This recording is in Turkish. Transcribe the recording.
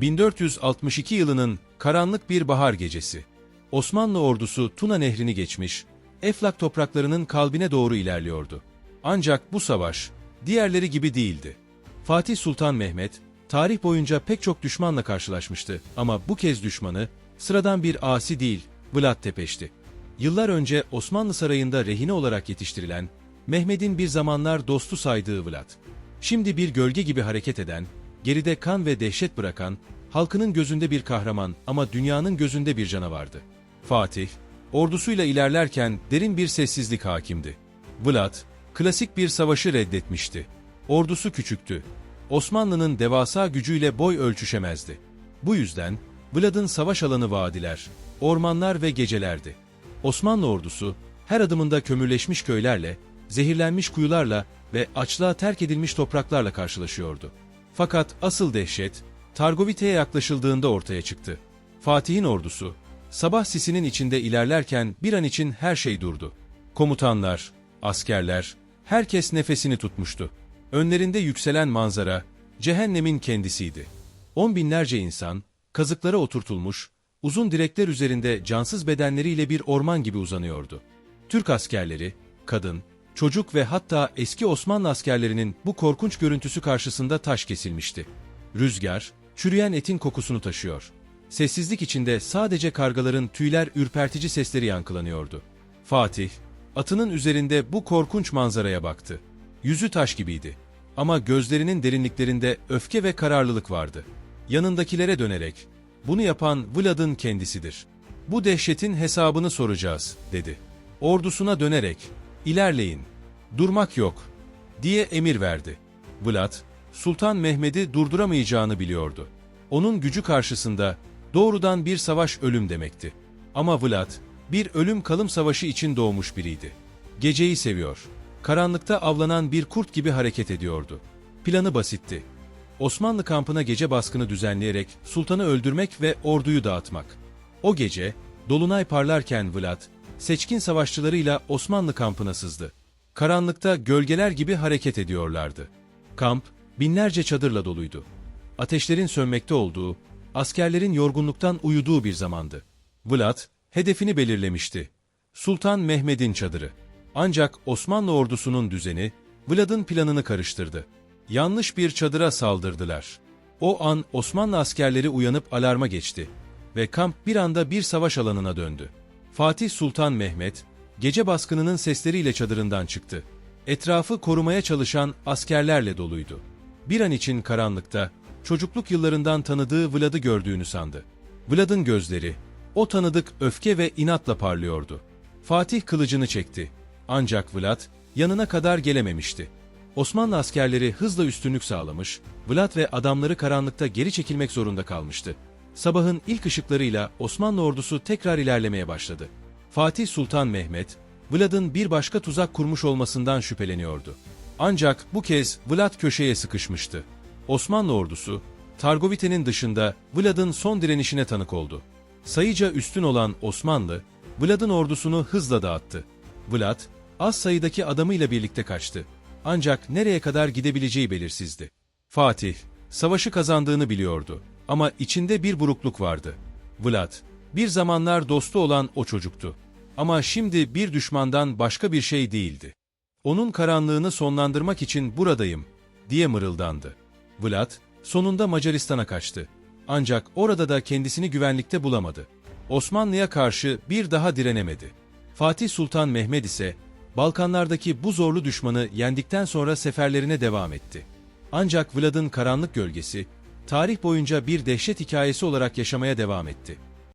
1462 yılının karanlık bir bahar gecesi. Osmanlı ordusu Tuna Nehri'ni geçmiş, Eflak topraklarının kalbine doğru ilerliyordu. Ancak bu savaş, diğerleri gibi değildi. Fatih Sultan Mehmet, tarih boyunca pek çok düşmanla karşılaşmıştı ama bu kez düşmanı, sıradan bir asi değil, Vlad Tepeş'ti. Yıllar önce Osmanlı Sarayı'nda rehine olarak yetiştirilen, Mehmet'in bir zamanlar dostu saydığı Vlad. Şimdi bir gölge gibi hareket eden, geride kan ve dehşet bırakan, halkının gözünde bir kahraman ama dünyanın gözünde bir canavardı. Fatih, ordusuyla ilerlerken derin bir sessizlik hakimdi. Vlad, klasik bir savaşı reddetmişti. Ordusu küçüktü. Osmanlı'nın devasa gücüyle boy ölçüşemezdi. Bu yüzden Vlad'ın savaş alanı vadiler, ormanlar ve gecelerdi. Osmanlı ordusu her adımında kömürleşmiş köylerle, zehirlenmiş kuyularla ve açlığa terk edilmiş topraklarla karşılaşıyordu. Fakat asıl dehşet Targovite'ye yaklaşıldığında ortaya çıktı. Fatih'in ordusu sabah sisinin içinde ilerlerken bir an için her şey durdu. Komutanlar, askerler, herkes nefesini tutmuştu. Önlerinde yükselen manzara cehennemin kendisiydi. On binlerce insan kazıklara oturtulmuş, uzun direkler üzerinde cansız bedenleriyle bir orman gibi uzanıyordu. Türk askerleri, kadın, çocuk ve hatta eski Osmanlı askerlerinin bu korkunç görüntüsü karşısında taş kesilmişti. Rüzgar, çürüyen etin kokusunu taşıyor. Sessizlik içinde sadece kargaların tüyler ürpertici sesleri yankılanıyordu. Fatih, atının üzerinde bu korkunç manzaraya baktı. Yüzü taş gibiydi. Ama gözlerinin derinliklerinde öfke ve kararlılık vardı. Yanındakilere dönerek, bunu yapan Vlad'ın kendisidir. Bu dehşetin hesabını soracağız, dedi. Ordusuna dönerek, ilerleyin, durmak yok, diye emir verdi. Vlad, Sultan Mehmet'i durduramayacağını biliyordu. Onun gücü karşısında doğrudan bir savaş ölüm demekti. Ama Vlad, bir ölüm kalım savaşı için doğmuş biriydi. Geceyi seviyor. Karanlıkta avlanan bir kurt gibi hareket ediyordu. Planı basitti. Osmanlı kampına gece baskını düzenleyerek sultanı öldürmek ve orduyu dağıtmak. O gece, Dolunay parlarken Vlad, seçkin savaşçılarıyla Osmanlı kampına sızdı. Karanlıkta gölgeler gibi hareket ediyorlardı. Kamp, binlerce çadırla doluydu. Ateşlerin sönmekte olduğu, askerlerin yorgunluktan uyuduğu bir zamandı. Vlad, hedefini belirlemişti. Sultan Mehmet'in çadırı. Ancak Osmanlı ordusunun düzeni, Vlad'ın planını karıştırdı. Yanlış bir çadıra saldırdılar. O an Osmanlı askerleri uyanıp alarma geçti ve kamp bir anda bir savaş alanına döndü. Fatih Sultan Mehmet, gece baskınının sesleriyle çadırından çıktı. Etrafı korumaya çalışan askerlerle doluydu. Bir an için karanlıkta, çocukluk yıllarından tanıdığı Vlad'ı gördüğünü sandı. Vlad'ın gözleri, o tanıdık öfke ve inatla parlıyordu. Fatih kılıcını çekti. Ancak Vlad, yanına kadar gelememişti. Osmanlı askerleri hızla üstünlük sağlamış, Vlad ve adamları karanlıkta geri çekilmek zorunda kalmıştı. Sabahın ilk ışıklarıyla Osmanlı ordusu tekrar ilerlemeye başladı. Fatih Sultan Mehmet, Vlad'ın bir başka tuzak kurmuş olmasından şüpheleniyordu. Ancak bu kez Vlad köşeye sıkışmıştı. Osmanlı ordusu, Targovite'nin dışında Vlad'ın son direnişine tanık oldu. Sayıca üstün olan Osmanlı, Vlad'ın ordusunu hızla dağıttı. Vlad, az sayıdaki adamıyla birlikte kaçtı. Ancak nereye kadar gidebileceği belirsizdi. Fatih, savaşı kazandığını biliyordu ama içinde bir burukluk vardı. Vlad, bir zamanlar dostu olan o çocuktu. Ama şimdi bir düşmandan başka bir şey değildi. Onun karanlığını sonlandırmak için buradayım, diye mırıldandı. Vlad, sonunda Macaristan'a kaçtı. Ancak orada da kendisini güvenlikte bulamadı. Osmanlı'ya karşı bir daha direnemedi. Fatih Sultan Mehmed ise Balkanlardaki bu zorlu düşmanı yendikten sonra seferlerine devam etti. Ancak Vlad'ın karanlık gölgesi, tarih boyunca bir dehşet hikayesi olarak yaşamaya devam etti.